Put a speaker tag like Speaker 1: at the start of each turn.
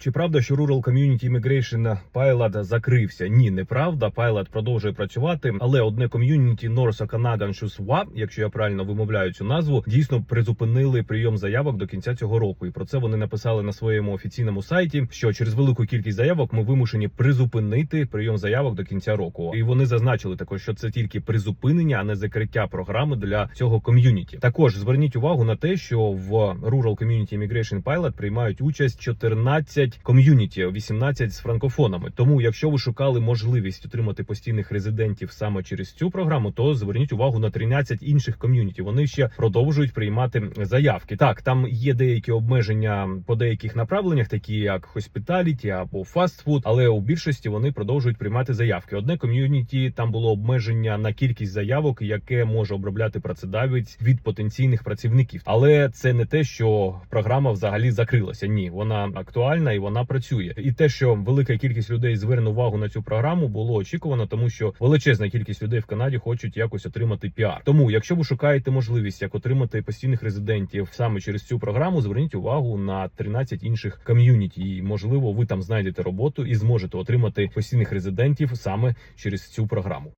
Speaker 1: Чи правда, що Rural Community Immigration Pilot закрився? Ні, неправда. Pilot продовжує працювати, але одне ком'юніті North Okanagan Shuswap, якщо я правильно вимовляю цю назву, дійсно призупинили прийом заявок до кінця цього року. І про це вони написали на своєму офіційному сайті. Що через велику кількість заявок ми вимушені призупинити прийом заявок до кінця року. І вони зазначили також, що це тільки призупинення, а не закриття програми для цього ком'юніті. Також зверніть увагу на те, що в Rural Community Immigration Pilot приймають участь 14 ком'юніті, 18 з франкофонами. Тому, якщо ви шукали можливість отримати постійних резидентів саме через цю програму, то зверніть увагу на 13 інших ком'юніті. Вони ще продовжують приймати заявки. Так, там є деякі обмеження по деяких направленнях, такі як hospitality або фастфуд, але у більшості вони продовжують приймати заявки. Одне ком'юніті там було обмеження на кількість заявок, яке може обробляти працедавець від потенційних працівників. Але це не те, що програма взагалі закрилася. Ні, вона актуальна і вона працює. І те, що велика кількість людей зверне увагу на цю програму, було очікувано, тому що величезна кількість людей в Канаді хочуть якось отримати піар. Тому, якщо ви шукаєте можливість як отримати постійних резидентів саме через цю програму, зверніть увагу на 13 інших ком'юніті. І можливо, ви там знайдете роботу і зможете отримати постійних резидентів саме через цю програму.